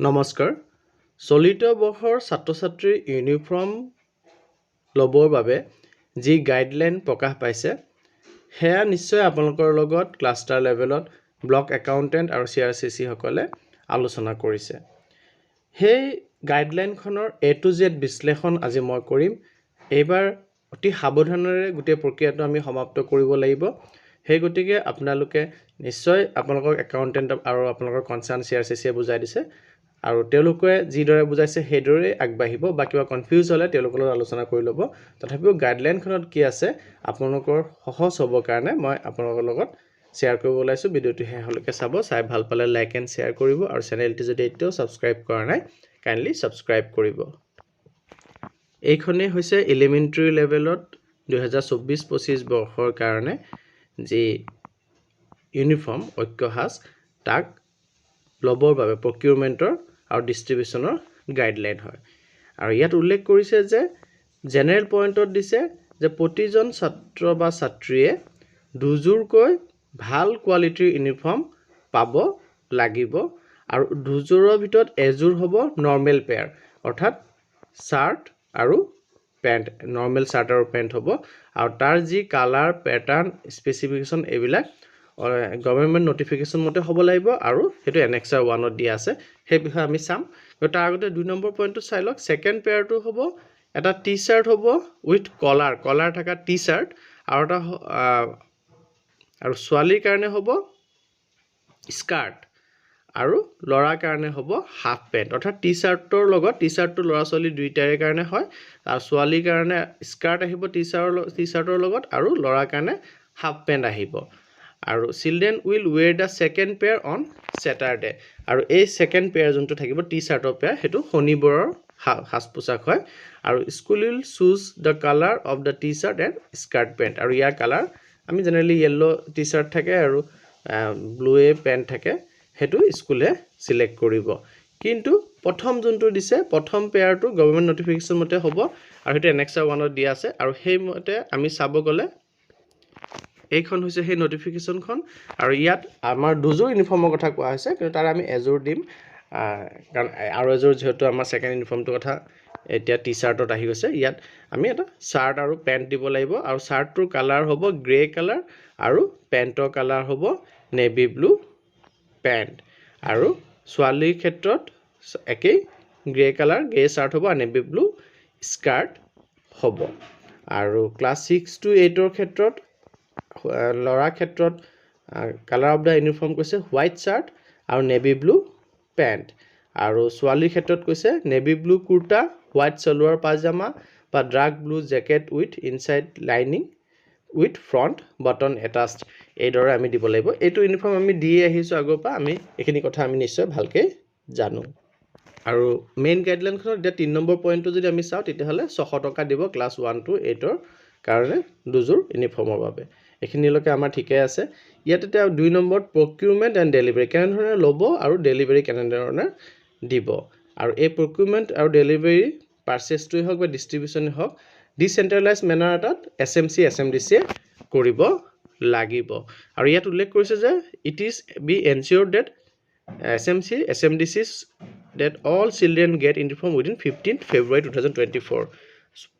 নমস্কাৰ। চলিত বৰ্ষৰ ছাত্ৰ ছাত্ৰীৰ ইউনিফৰ্ম ল'বৰ বাবে যি গাইডলাইন প্ৰকাশ পাইছে সেয়া নিশ্চয় আপোনালোকৰ লগত ক্লাষ্টাৰ লেভেলত ব্লক একাউণ্টেণ্ট আৰু চি আৰ চি চিসকলে আলোচনা কৰিছে। সেই গাইডলাইনখনৰ এ টু জেড বিশ্লেষণ আজি মই কৰিম। এইবাৰ অতি সাৱধানেৰে গোটেই প্ৰক্ৰিয়াটো আমি সমাপ্ত কৰিব লাগিব। সেই গতিকে আপোনালোকে নিশ্চয় আপোনালোকৰ একাউণ্টেণ্ট আৰু আপোনালোকৰ কনচাৰ্ণ চি আৰ চি চিয়ে বুজাই দিছে। আৰু তেওঁলোকে যিদৰে বুজাইছে সেইদৰেই আগবাঢ়িব বা কিবা কনফিউজ হ'লে তেওঁলোকৰ লগত আলোচনা কৰি ল'ব। তথাপিও গাইডলাইনখনত কি আছে আপোনালোকৰ সহজ হ'বৰ কাৰণে মই আপোনালোকৰ লগত শ্বেয়াৰ কৰিব ওলাইছোঁ। ভিডিঅ'টো শেষলৈকে চাব চাই ভাল পালে লাইক এণ্ড শ্বেয়াৰ কৰিব আৰু চেনেলটো যদি এতিয়াও ছাবস্ক্ৰাইব কৰা নাই কাইণ্ডলি ছাবস্ক্ৰাইব কৰিব। এইখনেই হৈছে এলিমেণ্টেৰী লেভেলত দুহেজাৰ চৌব্বিছ পঁচিছ বৰ্ষৰ কাৰণে যি ইউনিফৰ্ম ঐক্যসাজ তাক ল'বৰ বাবে প্ৰকিউৰমেণ্টৰ আৰু ডিষ্ট্ৰিবিউশ্যনৰ গাইডলাইন হয়। আৰু ইয়াত উল্লেখ কৰিছে যে জেনেৰেল পইণ্টত দিছে যে প্ৰতিজন ছাত্ৰ বা ছাত্ৰীয়ে দুযোৰকৈ ভাল কোৱালিটিৰ ইউনিফৰ্ম পাব লাগিব আৰু দুযোৰৰ ভিতৰত এযোৰ হ'ব নৰ্মেল পেয়াৰ অৰ্থাৎ চাৰ্ট আৰু পেণ্ট নৰ্মেল চাৰ্ট আৰু পেণ্ট হ'ব আৰু তাৰ যি কালাৰ পেটাৰ্ণ স্পেচিফিকেশ্যন এইবিলাক গভৰ্ণমেণ্ট নটিফিকেশ্যন মতে হ'ব লাগিব আৰু সেইটো এনেক্সাৰ ওৱানত দিয়া আছে সেই বিষয়ে আমি চাম। তাৰ আগতে দুই নম্বৰ পইণ্টটো চাই লওক ছেকেণ্ড পেয়াৰটো হ'ব এটা টি চাৰ্ট হ'ব উইথ কলাৰ কলাৰ থকা টি চাৰ্ট আৰু এটা আৰু ছোৱালীৰ কাৰণে হ'ব স্কাৰ্ট আৰু ল'ৰাৰ কাৰণে হ'ব হাফ পেণ্ট অৰ্থাৎ টি চাৰ্টৰ লগত টি চাৰ্টটো ল'ৰা ছোৱালী দুয়োটাৰে কাৰণে হয় আৰু ছোৱালীৰ কাৰণে স্কাৰ্ট আহিব টি চাৰ্টৰ টি চাৰ্টৰ লগত আৰু ল'ৰাৰ কাৰণে হাফ পেণ্ট আহিব। আৰু children will wear the second pair on Saturday. আৰু এই ছেকেণ্ড পেয়াৰ যোনটো থাকিব, টি চাৰ্টৰ পেয়াৰ, সেইটো শনিবাৰৰ সাজ পোছাক হয়। আৰু school will choose the colour of the T shirt and skirt pant. আৰু ইয়াৰ কালাৰ, আমি জেনেৰেলি য়েল্ল' টি চাৰ্ট থাকে আৰু ব্লুৱে পেণ্ট থাকে, সেইটো স্কুলে চিলেক্ট কৰিব। কিন্তু প্ৰথম যোনটো দিছে, প্ৰথম পেয়াৰটো গভৰ্ণমেণ্ট নটিফিকেশ্যন মতে হ'ব। আৰু সেইটো এনেক্সাৰ ওৱানত দিয়া আছে। আৰু সেইমতে আমি চাব গ'লে এইখন হৈছে সেই নটিফিকেশ্যনখন আৰু ইয়াত আমাৰ দুযোৰ ইউনিফৰ্মৰ কথা কোৱা হৈছে কিন্তু তাৰে আমি এযোৰ দিম। কাৰণ আৰু এযোৰ যিহেতু আমাৰ ছেকেণ্ড ইউনিফৰ্মটোৰ কথা এতিয়া টি চাৰ্টত আহি গৈছে। ইয়াত আমি এটা চাৰ্ট আৰু পেণ্ট দিব লাগিব। আৰু চাৰ্টটোৰ কালাৰ হ'ব গ্ৰে কালাৰ আৰু পেণ্টৰ কালাৰ হ'ব নেভি ব্লু পেণ্ট আৰু ছোৱালীৰ ক্ষেত্ৰত একেই গ্ৰে কালাৰ গ্ৰে চাৰ্ট হ'ব আৰু নেভি ব্লু স্কাৰ্ট হ'ব। আৰু ক্লাছ ছিক্স টু এইটৰ ক্ষেত্ৰত ল'ৰাৰ ক্ষেত্ৰত কালাৰ অফ দ্য ইউনিফৰ্ম কৈছে হোৱাইট চাৰ্ট আৰু নেভি ব্লু পেণ্ট আৰু ছোৱালীৰ ক্ষেত্ৰত কৈছে navy blue kurta white salwar pyjama বা dark blue jacket with inside lining with front button attached এইদৰে আমি দিব লাগিব। এইটো ইউনিফৰ্ম আমি দিয়ে আহিছোঁ আগৰ পৰা। আমি এইখিনি কথা আমি নিশ্চয় ভালকৈ জানো। আৰু মেইন গাইডলাইনখনত এতিয়া তিনি নম্বৰ পইণ্টটো যদি আমি চাওঁ তেতিয়াহ'লে ছশ টকা দিব ক্লাছ ওৱান টু এইটৰ কাৰণে দুযোৰ ইউনিফৰ্মৰ বাবে। এইখিনিলৈকে আমাৰ ঠিকে আছে। ইয়াত এতিয়া দুই নম্বৰত প্ৰকিউৰমেণ্ট এণ্ড ডেলিভাৰী কেনেধৰণে ল'ব আৰু ডেলিভাৰী কেনেধৰণে দিব? আৰু এই প্ৰকিউৰমেণ্ট আৰু ডেলিভাৰী পাৰ্চেছটোৱেই হওক বা ডিষ্ট্ৰিবিউশ্যনেই হওক ডিচেণ্ট্ৰেলাইজ মেনাৰ এটাত S M C S M D চিয়ে কৰিব লাগিব। আৰু ইয়াত উল্লেখ কৰিছে যে it is be ensure that S M C S M D Cs that all children get uniform within fifteen February two thousand twenty four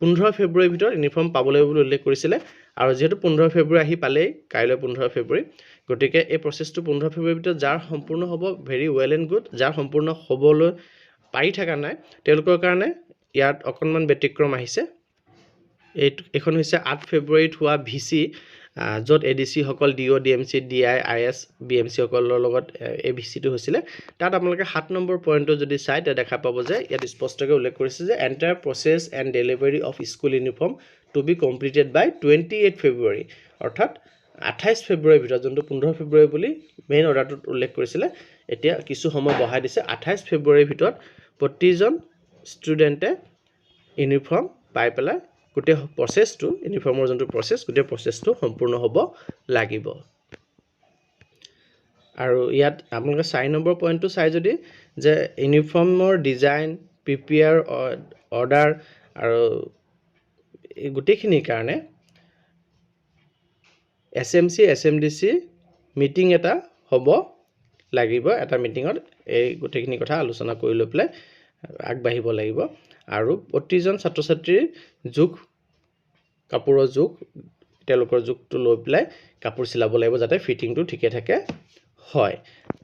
পোন্ধৰ ফেব্ৰুৱাৰীৰ ভিতৰত ইউনিফৰ্ম পাব বুলি উল্লেখ কৰিছিলে। আৰু যিহেতু পোন্ধৰ ফেব্ৰুৱাৰী আহি পালেই কাইলৈ পোন্ধৰ ফেব্ৰুৱাৰী গতিকে এই প্ৰচেছটো পোন্ধৰ ফেব্ৰুৱাৰীৰ ভিতৰত যাৰ সম্পূৰ্ণ হ'ব ভেৰি ৱেল এণ্ড গুড যাৰ সম্পূৰ্ণ হ'বলৈ পাৰি থকা নাই তেওঁলোকৰ কাৰণে ইয়াত অকণমান ব্যতিক্ৰম আহিছে। এই এইখন হৈছে আঠ ফেব্ৰুৱাৰীত হোৱা ভি চি য'ত A D চিসকল D O' D M C D I I S B M চিসকলৰ লগত এই ভি চিটো হৈছিলে। তাত আপোনালোকে সাত নম্বৰ পইণ্টটো যদি চাই তেতিয়া দেখা পাব যে ইয়াত স্পষ্টকৈ উল্লেখ কৰিছে যে entire process and delivery of school uniform to be completed by twenty eight February অৰ্থাৎ আঠাইছ ফেব্ৰুৱাৰীৰ ভিতৰত যোনটো পোন্ধৰ ফেব্ৰুৱাৰী বুলি মেইন অৰ্ডাৰটোত উল্লেখ কৰিছিলে এতিয়া কিছু সময় বঢ়াই দিছে। আঠাইছ ফেব্ৰুৱাৰীৰ ভিতৰত প্ৰতিজন ষ্টুডেণ্টে ইউনিফৰ্ম পাই পেলাই গোটেই প্ৰচেছটো ইউনিফৰ্মৰ যোনটো প্ৰচেছ গোটেই প্ৰচেছটো সম্পূৰ্ণ হ'ব লাগিব। আৰু ইয়াত আপোনালোকে চাৰি নম্বৰ পইণ্টটো চাই যদি যে ইউনিফৰ্মৰ ডিজাইন প্ৰিপেয়াৰ অৰ্ডাৰ আৰু এই গোটেইখিনিৰ কাৰণে S M C S M D C meeting এটা হ'ব লাগিব এটা মিটিঙত এই গোটেইখিনি কথা আলোচনা কৰি লৈ পেলাই আগবাঢ়িব লাগিব। আৰু প্ৰতিজন ছাত্ৰ ছাত্ৰীৰ জোখ কাপোৰৰ জোখ তেওঁলোকৰ জোখটো লৈ পেলাই কাপোৰ চিলাব লাগিব যাতে ফিটিংটো ঠিকে থাকে হয়।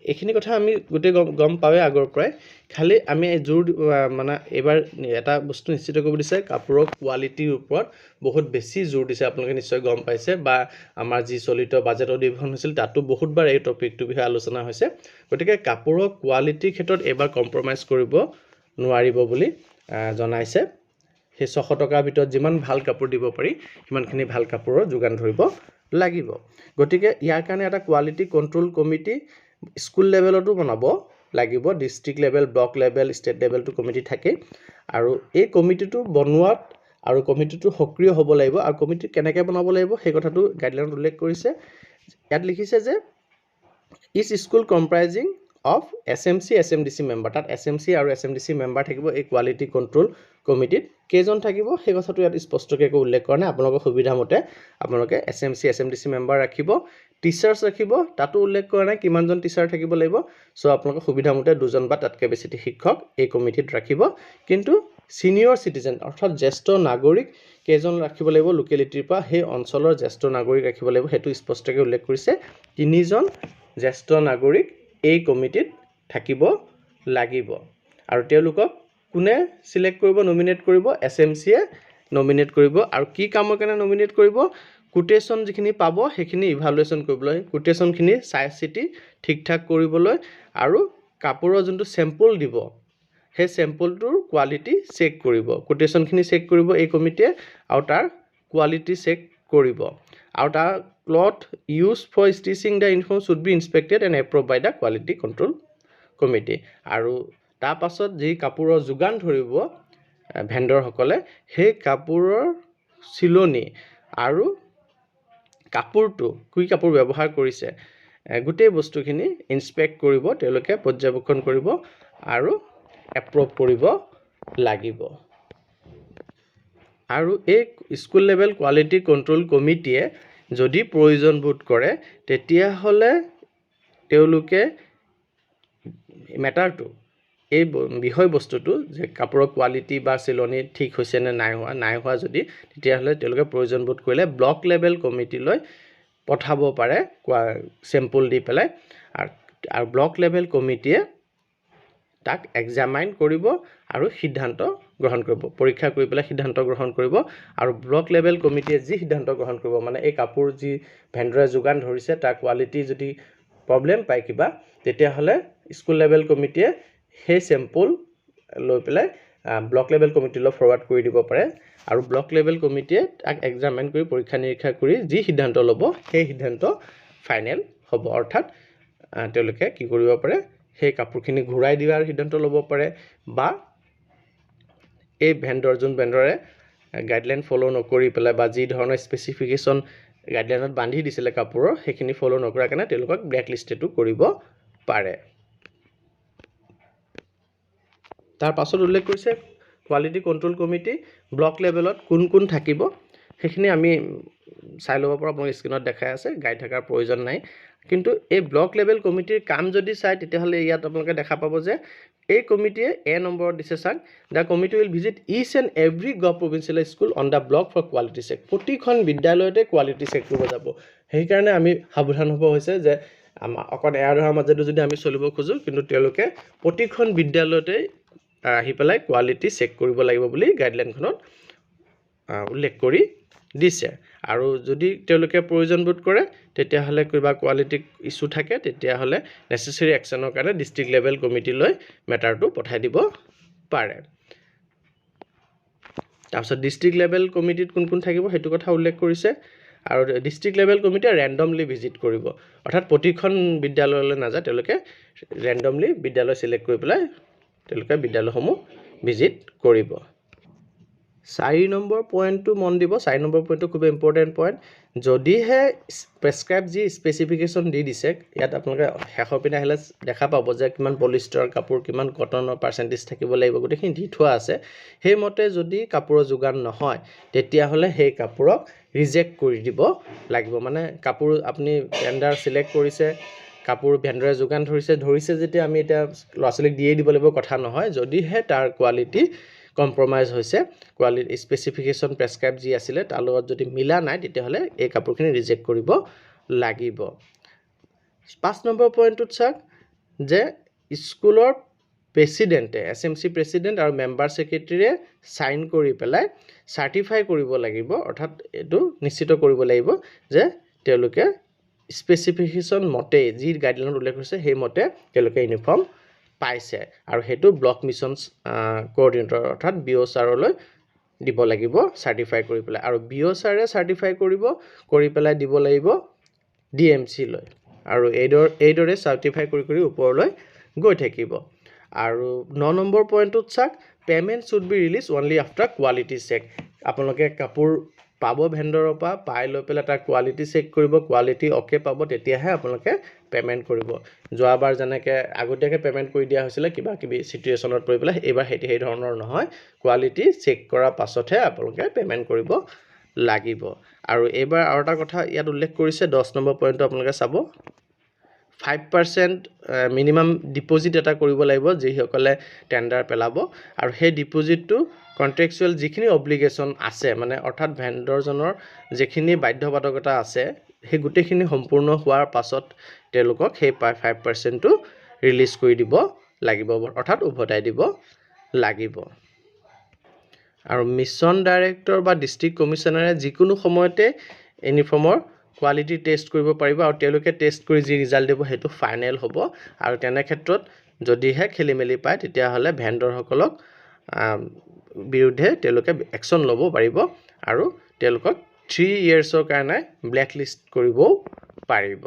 এইখিনি কথা আমি গোটেই গম গম পাওঁৱেই আগৰ পৰাই। খালি আমি জোৰ মানে এইবাৰ এটা বস্তু নিশ্চিত কৰিব দিছে কাপোৰৰ কোৱালিটিৰ ওপৰত বহুত বেছি জোৰ দিছে। আপোনালোকে নিশ্চয় গম পাইছে বা আমাৰ যি চলিত বাজেট অধিৱেশন হৈছিল তাতো বহুতবাৰ এই টপিকটোৰ বিষয়ে আলোচনা হৈছে। গতিকে কাপোৰৰ কোৱালিটিৰ ক্ষেত্ৰত এইবাৰ কম্প্ৰমাইজ কৰিব নোৱাৰিব বুলি জনাইছে। সেই ছশ টকাৰ ভিতৰত যিমান ভাল কাপোৰ দিব পাৰি সিমানখিনি ভাল কাপোৰৰ যোগান ধৰিব লাগিব। গতিকে ইয়াৰ কাৰণে এটা কোৱালিটি কণ্ট্ৰল কমিটি স্কুল লেভেলতো বনাব লাগিব district level block level state লেভেলটো committee থাকেই আৰু এই কমিটিটো বনোৱাত আৰু কমিটিটো সক্ৰিয় হ'ব লাগিব। আৰু কমিটি কেনেকৈ বনাব লাগিব সেই কথাটো গাইডলাইনত উল্লেখ কৰিছে। ইয়াত লিখিছে যে each school comprising of S M C S M D C member তাত এছ এম চি আৰু S M D C member থাকিব এই কোৱালিটি কণ্ট্ৰল কমিটিত কেইজন থাকিব? সেই কথাটো ইয়াত স্পষ্টকৈ একো উল্লেখ কৰা নাই। আপোনালোকৰ সুবিধা মতে আপোনালোকে S M C S M D C member ৰাখিব টিচাৰ্ছ ৰাখিব তাতো উল্লেখ কৰা নাই কিমানজন টিচাৰ থাকিব লাগিব। চ' আপোনালোকৰ সুবিধা মতে দুজন বা তাতকৈ বেছি শিক্ষক এই কমিটিত ৰাখিব। কিন্তু ছিনিয়ৰ চিটিজেন অৰ্থাৎ জ্যেষ্ঠ নাগৰিক কেইজন ৰাখিব লাগিব লোকেলিটিৰ পৰা? সেই অঞ্চলৰ জ্যেষ্ঠ নাগৰিক ৰাখিব লাগিব। সেইটো স্পষ্টকৈ উল্লেখ কৰিছে। তিনিজন জ্যেষ্ঠ নাগৰিক এই কমিটিত থাকিব লাগিব। আৰু তেওঁলোকক কোনে চিলেক্ট কৰিব নমিনেট কৰিব এছ এম চিয়ে নমিনেট কৰিব। আৰু কি কামৰ কাৰণে নমিনেট কৰিব কোটেশ্যন যিখিনি পাব সেইখিনি ইভালুৱেশ্যন কৰিবলৈ কোটেশ্যনখিনি চাই চিতি ঠিক ঠাক কৰিবলৈ আৰু কাপোৰৰ যোনটো চেম্পল দিব সেই চেম্পলটোৰ কোৱালিটি চেক কৰিব। কোটেশ্যনখিনি চেক কৰিব এই কমিটিয়ে আৰু তাৰ কোৱালিটি চেক কৰিব। আৰু তাৰ cloth use for stitching the uniform should be inspected and approve by the quality control committee আৰু তাৰ পাছত যি কাপোৰৰ যোগান ধৰিব ভেণ্ডৰসকলে সেই কাপোৰৰ চিলনি আৰু কাপোৰটো কি কাপোৰ ব্যৱহাৰ কৰিছে এ, গোটেই বস্তুখিনি ইনস্পেক্ট কৰিব তেওঁলোকে পৰ্যবেক্ষণ কৰিব আৰু এপ্ৰুভ কৰিব লাগিব। আৰু এই স্কুল লেভেল কোৱালিটি কণ্ট্ৰল কমিটিয়ে যদি প্ৰয়োজন বোধ কৰে তেতিয়াহ'লে তেওঁলোকে মেটাৰটো এই বিষয়বস্তুটো যে কাপোৰৰ কোৱালিটি বা চিলনি ঠিক হৈছে নে নাই হোৱা নাই হোৱা যদি তেতিয়াহ'লে তেওঁলোকে প্ৰয়োজন বোধ কৰিলে ব্লক লেভেল কমিটিলৈ পঠাব পাৰে কোৱা চেম্পুল দি পেলাই। আৰু ব্লক লেভেল কমিটিয়ে তাক এক্সামাইন কৰিব আৰু সিদ্ধান্ত গ্ৰহণ কৰিব পৰীক্ষা কৰি পেলাই সিদ্ধান্ত গ্ৰহণ কৰিব আৰু ব্লক লেভেল কমিটিয়ে যি সিদ্ধান্ত গ্ৰহণ কৰিব মানে এই কাপোৰ যি ভেণ্ডৰে যোগান ধৰিছে তাৰ কোৱালিটি যদি প্ৰব্লেম পায় কিবা তেতিয়াহ'লে স্কুল লেভেল কমিটিয়ে সেই চেম্পুল লৈ পেলাই ব্লক লেভেল কমিটিলৈ ফৰৱাৰ্ড কৰি দিব পাৰে আৰু ব্লক লেভেল কমিটিয়ে তাক এক্সামাইন কৰি পৰীক্ষা নিৰীক্ষা কৰি যি সিদ্ধান্ত ল'ব সেই সিদ্ধান্ত ফাইনেল হ'ব। অৰ্থাৎ তেওঁলোকে কি কৰিব পাৰে সেই কাপোৰখিনি ঘূৰাই দিয়াৰ সিদ্ধান্ত ল'ব পাৰে বা এই ভেণ্ডৰ যোন ভেণ্ডৰে গাইডলাইন ফ'ল' নকৰি পেলাই বা যি ধৰণৰ স্পেচিফিকেশ্যন গাইডলাইনত বান্ধি দিছিলে কাপোৰৰ সেইখিনি ফ'ল' নকৰাৰ কাৰণে তেওঁলোকক ব্লেক লিষ্টেটো কৰিব পাৰে। তাৰ পাছত উল্লেখ কৰিছে কোৱালিটি কণ্ট্ৰল কমিটি ব্লক লেভেলত কোন কোন থাকিব সেইখিনি আমি চাই ল'ব পৰা। মোৰ স্ক্ৰীণত দেখাই আছে গাই থকাৰ প্ৰয়োজন নাই। কিন্তু এই ব্লক লেভেল কমিটিৰ কাম যদি চায় তেতিয়াহ'লে ইয়াত আপোনালোকে দেখা পাব যে এই কমিটিয়ে এ নম্বৰত দিছে চাওক the committee will visit each and every gov provincial school on the block for quality check প্ৰতিখন বিদ্যালয়তে কোৱালিটি চেক কৰিব যাব। সেইকাৰণে আমি সাৱধান হ'ব হৈছে যে আমাৰ অকণ এৰা ধৰাৰ মাজেদি যদি আমি চলিব খোজোঁ কিন্তু তেওঁলোকে প্ৰতিখন বিদ্যালয়তে আহ, পেলাই কোৱালিটি চেক কৰিব লাগিব বুলি গাইডলাইনখনত উল্লেখ কৰি দিছে। আৰু যদি তেওঁলোকে প্ৰয়োজন বোধ কৰে তেতিয়াহ'লে কিবা কোৱালিটি ইছ্যু থাকে তেতিয়াহ'লে নেচেচেৰী একশ্যনৰ কাৰণে ডিষ্ট্ৰিক্ট লেভেল কমিটিলৈ মেটাৰটো পঠাই দিব পাৰে। তাৰপিছত ডিষ্ট্ৰিক্ট লেভেল কমিটিত কোন কোন থাকিব সেইটো কথা উল্লেখ কৰিছে। আৰু ডিষ্ট্ৰিক্ট লেভেল কমিটিয়ে ৰেণ্ডমলি ভিজিট কৰিব। অৰ্থাৎ প্ৰতিখন বিদ্যালয়লৈ নাযায় তেওঁলোকে ৰেণ্ডমলি বিদ্যালয় চিলেক্ট কৰি পেলাই তেওঁলোকে বিদ্যালয়সমূহ ভিজিট কৰিব। চাৰি নম্বৰ পইণ্টটো মন দিব চাৰি নম্বৰ পইণ্টটো খুব ইম্পৰ্টেণ্ট পইণ্ট যদিহে প্ৰেছক্ৰাইব যি স্পেচিফিকেশ্যন দি দিছে ইয়াত আপোনালোকে শেষৰ পিনে আহিলে দেখা পাব যে কিমান পলিষ্টাৰ কাপোৰ কিমান কটনৰ পাৰ্চেণ্টেজ থাকিব লাগিব গোটেইখিনি দি থোৱা আছে। সেইমতে যদি কাপোৰৰ যোগান নহয় তেতিয়াহ'লে সেই কাপোৰক ৰিজেক্ট কৰি দিব লাগিব। মানে কাপোৰ আপুনি টেণ্ডাৰ চিলেক্ট কৰিছে কাপোৰ ভেণ্ডৰে যোগান ধৰিছে ধৰিছে যেতিয়া আমি এতিয়া ল'ৰা ছোৱালীক দিয়েই দিব লাগিব কথা নহয়। যদিহে তাৰ কোৱালিটি কম্প্ৰমাইজ হৈছে। কোৱালিটি স্পেচিফিকেশ্যন প্ৰেছক্ৰাইব যি আছিলে, তাৰ লগত যদি মিলা নাই, তেতিয়াহ'লে এই কাপোৰখিনি ৰিজেক্ট কৰিব লাগিব। পাঁচ নম্বৰ পইণ্টটোত চাওক যে স্কুলৰ প্ৰেচিডেণ্টে এছ এম চি প্ৰেচিডেণ্ট আৰু মেম্বাৰ ছেক্ৰেটেৰীয়ে ছাইন কৰি পেলাই চাৰ্টিফাই কৰিব লাগিব, অৰ্থাৎ এইটো নিশ্চিত কৰিব লাগিব যে তেওঁলোকে স্পেচিফিকেশ্যন মতেই যি গাইডলাইনত উল্লেখ হৈছে সেইমতে তেওঁলোকে ইউনিফৰ্ম পাইছে। আৰু সেইটো ব্লক মিছনছ কোঅৰ্ডিনেটৰ অৰ্থাৎ বি অ' ছাৰলৈ দিব লাগিব চাৰ্টিফাই কৰি পেলাই। আৰু বি অ' ছাৰে চাৰ্টিফাই কৰিব কৰি পেলাই দিব লাগিব ডি এম চিলৈ আৰু এইদৰে এইদৰে চাৰ্টিফাই কৰি কৰি ওপৰলৈ গৈ থাকিব। আৰু ন নম্বৰ পইণ্টটোত চাওক payment should be release only after quality check আপোনালোকে কাপোৰ পাব ভেণ্ডৰৰ পৰা পাই লৈ পেলাই তাৰ কোৱালিটি চেক কৰিব কোৱালিটি অ'কে পাব তেতিয়াহে আপোনালোকে পে'মেণ্ট কৰিব। যোৱাবাৰ যেনেকৈ আগতীয়াকৈ পে'মেণ্ট কৰি দিয়া হৈছিলে কিবা কিবি চিটুৱেশ্যনত পৰি পেলাই এইবাৰ সেইটো সেই ধৰণৰ নহয়। কোৱালিটি চেক কৰাৰ পাছতহে আপোনালোকে পে'মেণ্ট কৰিব লাগিব। আৰু এইবাৰ আৰু এটা কথা ইয়াত উল্লেখ কৰিছে দহ নম্বৰ পইণ্টটো আপোনালোকে চাব। ফাইভ পাৰ্চেণ্ট মিনিমাম ডিপ'জিট এটা কৰিব লাগিব যিসকলে টেণ্ডাৰ পেলাব। আৰু সেই ডিপ'জিটটো কণ্ট্ৰেকচুৱেল যিখিনি অব্লিগেশ্যন আছে মানে অৰ্থাৎ ভেণ্ডৰজনৰ যিখিনি বাধ্যবাধকতা আছে সেই গোটেইখিনি সম্পূৰ্ণ হোৱাৰ পাছত তেওঁলোকক সেই ফাইভ পাৰ্চেণ্টটো ৰিলিজ কৰি দিব লাগিব অৰ্থাৎ উভতাই দিব লাগিব। আৰু মিছন ডাইৰেক্টৰ বা ডিষ্ট্ৰিক্ট কমিশ্যনাৰে যিকোনো সময়তে ইউনিফৰ্মৰ কোৱালিটি টেষ্ট কৰিব পাৰিব আৰু তেওঁলোকে টেষ্ট কৰি যি ৰিজাল্ট দিব সেইটো ফাইনেল হ'ব। আৰু তেনে ক্ষেত্ৰত যদিহে খেলি মেলি পায় তেতিয়াহ'লে ভেণ্ডৰসকলক বিৰুদ্ধে তেওঁলোকে একশ্যন ল'ব পাৰিব আৰু তেওঁলোকক থ্ৰী ইয়েৰ্ছৰ কাৰণে ব্লেক লিষ্ট কৰিবও পাৰিব।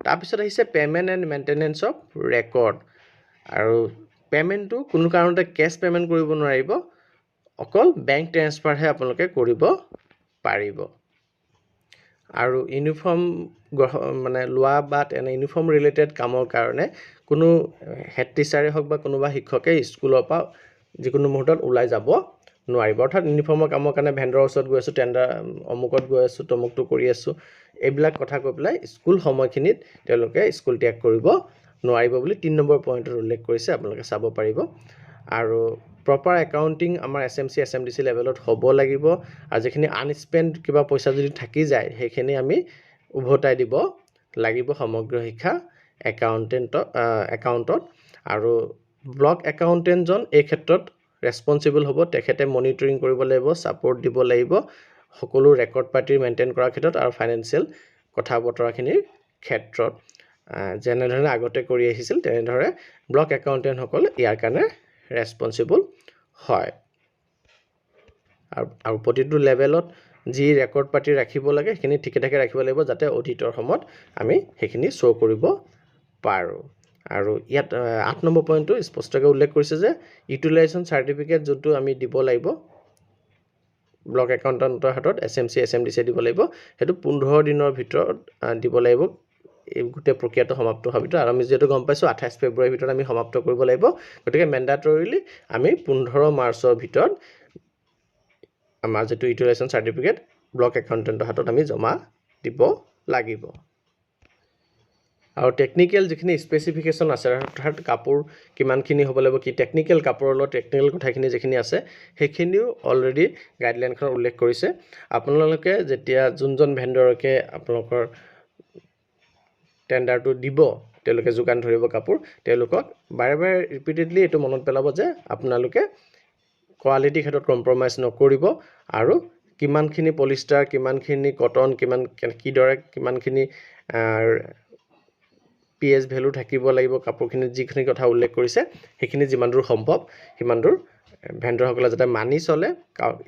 তাৰপিছত আহিছে payment and maintenance of record আৰু পে'মেণ্টটো কোনো কাৰণতে কেছ পে'মেণ্ট কৰিব নোৱাৰিব অকল বেংক ট্ৰেন্সফাৰহে আপোনালোকে কৰিব পাৰিব। আৰু ইউনিফৰ্ম গ্ৰহ মানে লোৱা বা তেনে ইউনিফৰ্ম ৰিলেটেড কামৰ কাৰণে কোনো হেড টিচাৰে হওক বা কোনোবা শিক্ষকে স্কুলৰ পৰা যিকোনো মুহূৰ্তত ওলাই যাব নোৱাৰিব। অৰ্থাৎ ইউনিফৰ্মৰ কামৰ কাৰণে ভেণ্ডৰৰ ওচৰত গৈ আছোঁ টেণ্ডাৰ অমুকত গৈ আছোঁ তমুকটো কৰি আছোঁ এইবিলাক কথা কৈ পেলাই স্কুল সময়খিনিত তেওঁলোকে স্কুল ত্যাগ কৰিব নোৱাৰিব বুলি তিনি নম্বৰ পইণ্টত উল্লেখ কৰিছে আপোনালোকে চাব পাৰিব। আৰু প্ৰপাৰ একাউণ্টিং আমাৰ S M C S M D C লেভেলত হ'ব লাগিব। আৰু যিখিনি আনস্পেণ্ড কিবা পইচা যদি থাকি যায় সেইখিনি আমি উভতাই দিব লাগিব সমগ্ৰ শিক্ষা একাউণ্টেণ্টত একাউণ্টত আৰু ব্লক একাউণ্টেণ্টজন এই ক্ষেত্ৰত ৰেচপনচিবল হ'ব। তেখেতে মনিটৰিং কৰিব লাগিব ছাপৰ্ট দিব লাগিব সকলো ৰেকৰ্ড পাতিৰ মেইনটেইন কৰাৰ ক্ষেত্ৰত আৰু ফাইনেন্সিয়েল কথা বতৰাখিনিৰ ক্ষেত্ৰত। যেনেধৰণে আগতে কৰি আহিছিল তেনেদৰে ব্লক একাউণ্টেণ্টসকল ইয়াৰ কাৰণে ৰেচপনচিবল হয়। আৰু আৰু প্ৰতিটো লেভেলত যি ৰেকৰ্ড পাতি ৰাখিব লাগে সেইখিনি ঠিকে ঠাকে ৰাখিব লাগিব যাতে অডিটৰ সময়ত আমি সেইখিনি শ্ব' কৰিব পাৰোঁ। আৰু ইয়াত আঠ নম্বৰ পইণ্টটো স্পষ্টকৈ উল্লেখ কৰিছে যে ইউটিলাইজেশ্যন চাৰ্টিফিকেট যোনটো আমি দিব লাগিব ব্লক একাউণ্টেণ্টৰ হাতত S M C S M D চিয়ে দিব লাগিব সেইটো পোন্ধৰ দিনৰ ভিতৰত দিব লাগিব। এই গোটেই প্ৰক্ৰিয়াটো সমাপ্ত হোৱাৰ ভিতৰত আৰু আমি যিহেতু গম পাইছোঁ আঠাইছ ফেব্ৰুৱাৰীৰ ভিতৰত আমি সমাপ্ত কৰিব লাগিব গতিকে মেণ্ডাটৰিলি আমি পোন্ধৰ মাৰ্চৰ ভিতৰত আমাৰ যিটো ইউটিলাইজেশ্যন চাৰ্টিফিকেট ব্লক একাউণ্টেণ্টৰ হাতত আমি জমা দিব লাগিব। আৰু টেকনিকেল যিখিনি স্পেচিফিকেশ্যন আছে অৰ্থাৎ কাপোৰ কিমানখিনি হ'ব লাগিব কি টেকনিকেল কাপোৰৰ লগত টেকনিকেল কথাখিনি যিখিনি আছে সেইখিনিও অলৰেডি গাইডলাইনখনত উল্লেখ কৰিছে। আপোনালোকে যেতিয়া যোনজন ভেণ্ডৰকে আপোনালোকৰ টেণ্ডাৰটো দিব তেওঁলোকে যোগান ধৰিব কাপোৰ তেওঁলোকক বাৰে বাৰে ৰিপিটেডলি এইটো মনত পেলাব যে আপোনালোকে কোৱালিটিৰ ক্ষেত্ৰত কম্প্ৰমাইজ নকৰিব আৰু কিমানখিনি পলিষ্টাৰ কিমানখিনি কটন কিমান কিদৰে কিমানখিনি পি এইচ ভেলু থাকিব লাগিব কাপোৰখিনিত যিখিনি কথা উল্লেখ কৰিছে সেইখিনি যিমান দূৰ সম্ভৱ সিমান দূৰ ভেণ্ডৰসকলে যাতে মানি চলে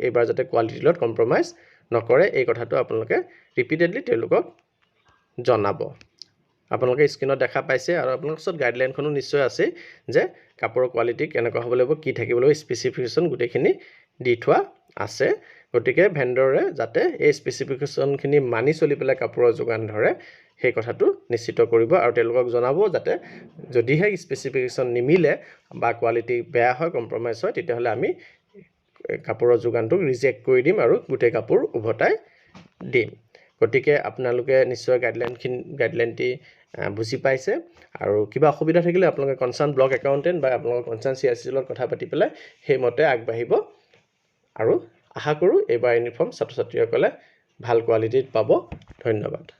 এইবাৰ যাতে কোৱালিটিৰ লগত কম্প্ৰমাইজ নকৰে এই কথাটো আপোনালোকে ৰিপিটেডলি তেওঁলোকক জনাব। আপোনালোকে স্ক্ৰীণত দেখা পাইছে আৰু আপোনালোকৰ ওচৰত গাইডলাইনখনো নিশ্চয় আছেই যে কাপোৰৰ কোৱালিটি কেনেকুৱা হ'ব লাগিব কি থাকিব লাগিব স্পেচিফিকেশ্যন গোটেইখিনি দি থোৱা আছে। গতিকে ভেণ্ডৰে যাতে এই স্পেচিফিকেশ্যনখিনি মানি চলি পেলাই কাপোৰৰ যোগান ধৰে সেই কথাটো নিশ্চিত কৰিব আৰু তেওঁলোকক জনাব যাতে যদিহে স্পেচিফিকেশ্যন নিমিলে বা কোৱালিটি বেয়া হয় কম্প্ৰমাইজ হয় তেতিয়াহ'লে আমি কাপোৰৰ যোগানটোক ৰিজেক্ট কৰি দিম আৰু গোটেই কাপোৰ উভতাই দিম। গতিকে আপোনালোকে নিশ্চয় গাইডলাইনখিনি গাইডলাইনটি বুজি পাইছে আৰু কিবা অসুবিধা থাকিলে আপোনালোকে কনচাৰ্ণ ব্লক একাউণ্টেণ্ট বা আপোনালোকৰ কনচাৰ্ণ চি আই চিৰ লগত কথা পাতি পেলাই সেইমতে আগবাঢ়িব আৰু আশা কৰোঁ এইবাৰ ইউনিফৰ্ম ছাত্ৰ ছাত্ৰীসকলে ভাল কোৱালিটিত পাব। ধন্যবাদ।